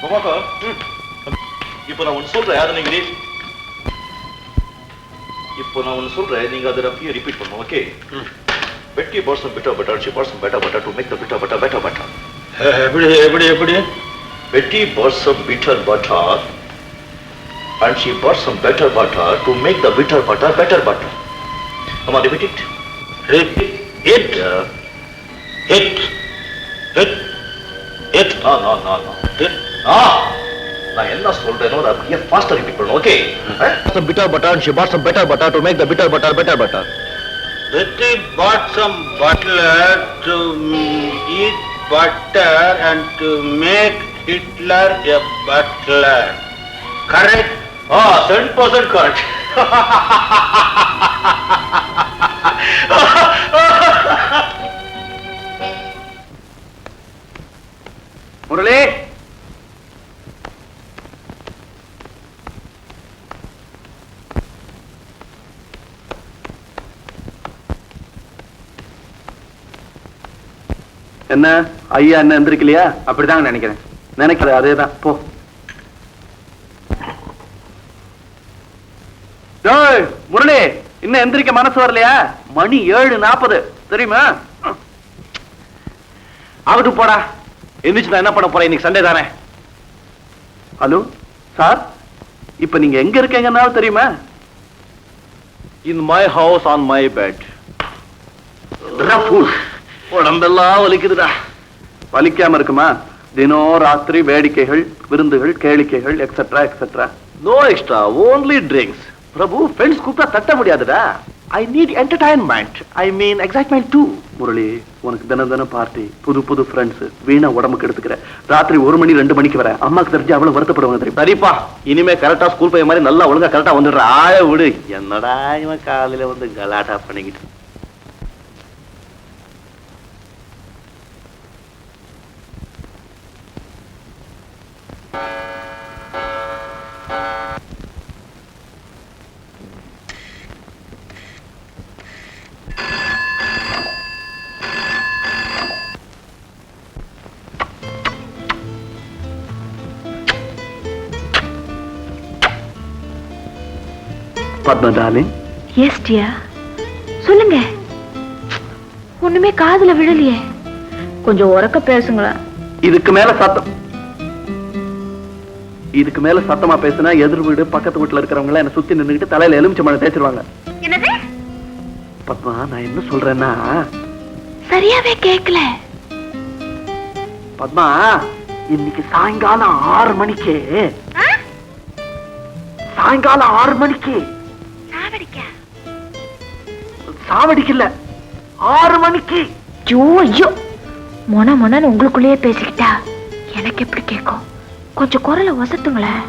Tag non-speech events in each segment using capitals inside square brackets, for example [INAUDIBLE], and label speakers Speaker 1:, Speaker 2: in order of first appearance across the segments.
Speaker 1: பிரபாகர் இப்போ நான் ஒன்று சொல்றேன் அதை நீங்க re- இப்போ நான் ஒன்று சொல்றேன் நீங்க அதை அப்படியே ரிப்பீட் பண்ணணும் okay Betty bought some bitter butter she bought some better butter to make the bitter butter better butter
Speaker 2: எப்படி எப்படி எப்படி
Speaker 1: Betty bought some bitter butter and she bought some better butter to make the bitter butter better butter. Come on, repeat it.
Speaker 2: Repeat it.
Speaker 1: Yeah.
Speaker 2: Hit. Hit.
Speaker 1: It. No, no, no, no. It. Ah! நான் என்ன சொல்றேனோ அதை அப்படியே ஃபாஸ்டா repeat பண்ணணும் okay some bitter butter and she bought some better butter to make the bitter butter better butter
Speaker 2: Betty bought some butler to mm, eat butter and to make Hitler a butler. Correct?
Speaker 1: Ah seven percent
Speaker 3: என்ன? ஐயா என்ன எந்திரிக்கலையா அப்படிதாங்க நினைக்கிறேன். நினைக்கிற அதேதான். போ. முரளி இன்னும் எந்திரிக்க மனசு வரலையா? மணி ஏழு நாற்பது. தெரியுமா? ஆகட்டும் போடா. எந்திரிச்சு நான் என்ன பண்ண போறேன்? இன்னைக்கு சண்டே தானே. Hello sir? இப்ப நீங்க எங்க இருக்கீங்கன்னாலும் தெரியுமா?
Speaker 1: In my house on my bed
Speaker 3: உடம்பெல்லாம் வலிக்குதுடா. வலிக்காம இருக்குமா? தினம் ராத்திரி வேடிக்கைகள் விருந்துகள் கேளிக்கைகள் etcetera etcetera
Speaker 1: no extra only drinks
Speaker 3: Prabhu friends கூப்பிட்டா தட்ட முடியாதுடா. I need entertainment I mean excitement too Murali உனக்கு தினம் தினம் பார்ட்டி புது புது ஃப்ரெண்ட்ஸ் வீணா உடம்புக்கு எடுத்துக்கிற. ராத்திரி ஒரு மணி ரெண்டு மணிக்கு வர. அம்மாக்கு தெரிஞ்சு அவ்வளவு வருத்தப்படுவாங்க தெரியும்?
Speaker 1: சரிப்பா இனிமே கரெக்டா ஸ்கூல் போய் மாதிரி நல்லா ஒழுங்கா கரெக்டா வந்துடுற. ஆழ விடு. என்னடா இவன் காலையில வந்து கலாட்டா பண்ணிக்கிட்டு
Speaker 3: பத்மா டார்லிங்
Speaker 4: எஸ் டியா சொல்லுங்க. ஒண்ணுமே காதுல விழலையே. கொஞ்சம் உறக்க பேசுங்களேன்.
Speaker 3: இதுக்கு மேல சத்தம். இதுக்கு மேல சத்தமா பேசினா எதிர் வீடு பக்கத்து வீட்டுல இருக்கிறவங்க எல்லாம் என்ன சுத்தி நின்னுக்கிட்டு தலையில எலுமிச்சை மழை தேய்ச்சிருவாங்க.
Speaker 4: என்னது?
Speaker 3: பத்மா நான் என்ன சொல்றேன்னா?
Speaker 4: சரியாவே கேக்கல.
Speaker 3: பத்மா இன்னைக்கு சாயங்காலம் ஆறு மணிக்கு. சாயங்காலம் ஆறு மணிக்கு. சாவடிக்கல. ஆறு மணிக்கு.
Speaker 4: ஐயோ ஐயோ. மொன மொனன்னு உங்களுக்குள்ளேயே பேசிக்கிட்டா எனக்கு எப்படி கேட்கும்? கொஞ்சம் குரலை வசத்துங்களேன்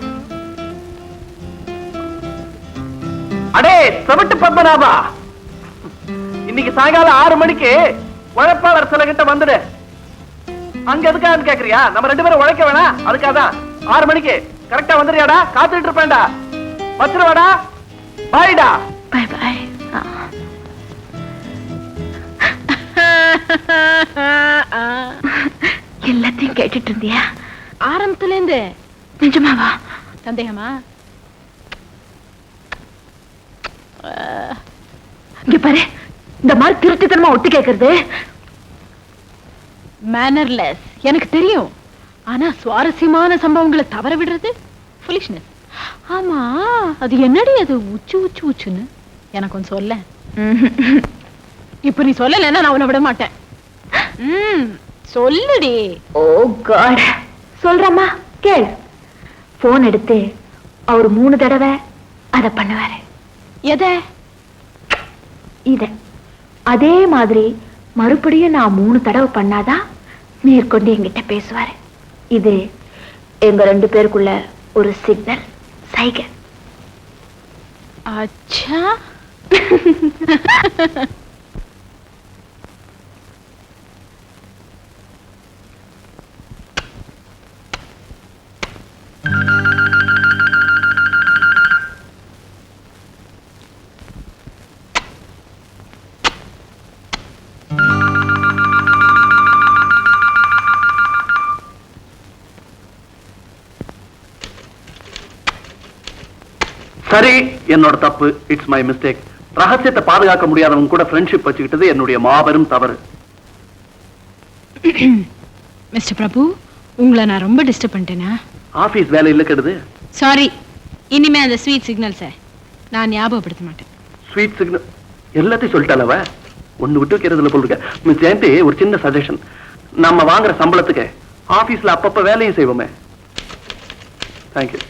Speaker 3: அடே செவட்டு பத்மநாபா இன்னைக்கு சாயங்காலம் ஆறு மணிக்கு உழைப்பாளர் சில கிட்ட வந்துடு. அங்க எதுக்கான்னு கேக்குறியா? நம்ம ரெண்டு பேரும் உழைக்க வேணாம். அதுக்காக தான் ஆறு மணிக்கு. கரெக்டா வந்துடுறியாடா? காத்துட்டு இருப்பேன்டா. வச்சிருவாடா. பாய்டா
Speaker 4: பை பை [LAUGHS] எல்லாத்தையும் கேட்டுட்டு இருந்தியா?
Speaker 5: ஆரம்பத்துல இருந்து
Speaker 4: நிஜமாவா?
Speaker 5: சந்தேகமா?
Speaker 4: இங்க பாரு இந்த மாதிரி திருட்டுத்தனமா ஒட்டு கேக்குறது.
Speaker 5: மேனர்லெஸ் எனக்கு தெரியும். ஆனா சுவாரஸ்யமான சம்பவங்களை தவற விடுறது ஃபுலிஷ்னஸ் ஆமா அது என்னடி அது உச்சு உச்சு உச்சுன்னு? எனக்கு கொஞ்சம் சொல்ல இப்ப நீ சொல்லலைன்னா நான் உன்னை விட மாட்டேன். ம் சொல்லுடி.
Speaker 4: Oh God. சொல்றேம்மா கேள். போன் எடுத்து அவர் மூணு தடவை அத பண்ணுவாரு.
Speaker 5: எதை?
Speaker 4: இத. அதே மாதிரி மறுபடியும் நான் மூணு தடவை பண்ணாதான் மேற்கொண்டு என்கிட்ட பேசுவாரு. இது எங்க ரெண்டு பேருக்குள்ள ஒரு சிக்னல் சைகை.
Speaker 5: அச்சா. [LAUGHS]
Speaker 3: சரி என்னோட தப்பு. இட்ஸ் மை மிஸ்டேக் ரகசியத்தை பாதுகாக்க முடியாதவங்க கூட ஃப்ரெண்ட்ஷிப் வச்சுக்கிட்டது என்னுடைய மாபெரும் தவறு. [CLEARS THROAT]
Speaker 5: மிஸ்டர் பிரபு உங்களை நான் ரொம்ப டிஸ்டர்ப் பண்ணிட்டேனா?
Speaker 3: ஆபீஸ் வேலை இல்ல கெடுது
Speaker 5: சாரி இனிமே அந்த ஸ்வீட் சிக்னல்ஸை நான் ஞாபகப்படுத்த மாட்டேன்.
Speaker 3: ஸ்வீட் சிக்னல் எல்லாத்தையும் சொல்லிட்டாலவ ஒண்ணு விட்டு வைக்கிறதுல போல் மிஸ் ஜெயந்தி ஒரு சின்ன சஜஷன் நம்ம வாங்குற சம்பளத்துக்கு ஆபீஸ்ல அப்பப்ப வேலையும் செய்வோமே. தேங்க்யூ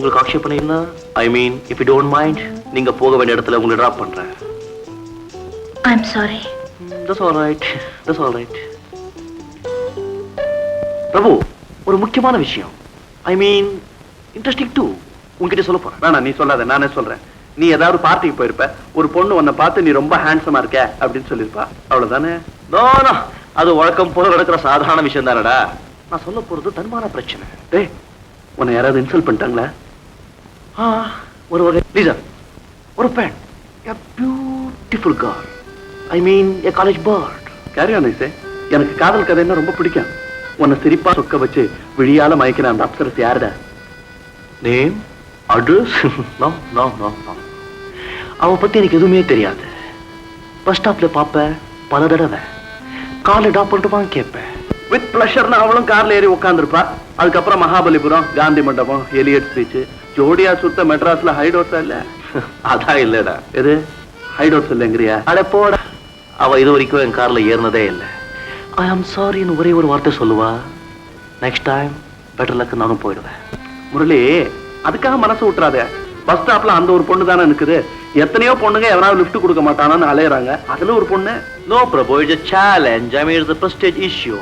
Speaker 1: உங்களுக்கு ஆக்ஷேபனை என்ன I mean if you don't mind நீங்க போக வேண்டிய இடத்துல உங்களை டிராப் பண்றேன்.
Speaker 4: I am sorry
Speaker 1: that's all right that's all right Prabhu ஒரு முக்கியமான விஷயம். ஐ மீன் இன்ட்ரெஸ்டிங் டூ உங்ககிட்ட சொல்ல போறேன்.
Speaker 3: வேணாம் நீ சொல்லாத நானே சொல்றேன். நீ ஏதாவது பார்ட்டிக்கு போயிருப்ப ஒரு பொண்ணு உன்னை பார்த்து நீ ரொம்ப ஹேண்ட்ஸமா இருக்க அப்படின்னு சொல்லிருப்பா அவ்வளவுதானே?
Speaker 1: நோ நோ அது வழக்கம் போல நடக்கிற சாதாரண விஷயம் தானடா நான் சொல்ல போறது தன்மான பிரச்சனை.
Speaker 3: டேய் உன்னை யாராவது இன்சல்ட் பண்ணிட்டாங்களா?
Speaker 1: ஆ, ஒரு வகை லீசர் ஒரு பெண் a beautiful girl I mean a college bird
Speaker 3: carry on I say எனக்கு காதல் கதைன்னா ரொம்ப பிடிக்கும். உன்னை சிரிப்பா சொக்க வச்சு விழியால மயக்கிற அந்த அப்சரஸ் யாருடா?
Speaker 1: Name address no no no no அவ பத்தி எனக்கு எதுவுமே தெரியாது. பஸ் ஸ்டாப்ல பாப்பேன் பல தடவை. காலை டாப் பண்ணிட்டு வாங்க கேட்பேன்
Speaker 3: வித் பிளஷர்னு அவளும் கார்ல ஏறி உட்காந்துருப்பா அதுக்கப்புறம் மகாபலிபுரம் காந்தி மண்டபம் எலியட் பீச் ஜோடியா சுத்த மெட்ராஸ்ல ஹைடோட்ஸா இல்ல? [LAUGHS]
Speaker 1: அதான் இல்லடா.
Speaker 3: எது? ஹைடோட்ஸ் இல்லைங்கிறியா
Speaker 1: அட போடா. அவ இது வரைக்கும் என் கார்ல ஏறினதே இல்லை. ஐ ஆம் சாரின்னு ஒரே ஒரு வார்த்தை சொல்லுவா. நெக்ஸ்ட் டைம் பெட்டர் லக்கு நானும் போயிடுவேன்.
Speaker 3: முரளி அதுக்காக மனசு விட்டுறாத பஸ் ஸ்டாப்ல அந்த ஒரு பொண்ணு தானே இருக்குது எத்தனையோ பொண்ணுங்க எவனாவது லிஃப்ட் கொடுக்க மாட்டானான்னு அலையறாங்க. அதுல ஒரு பொண்ணு.
Speaker 1: No Prabhu it's challenge I mean it's prestige issue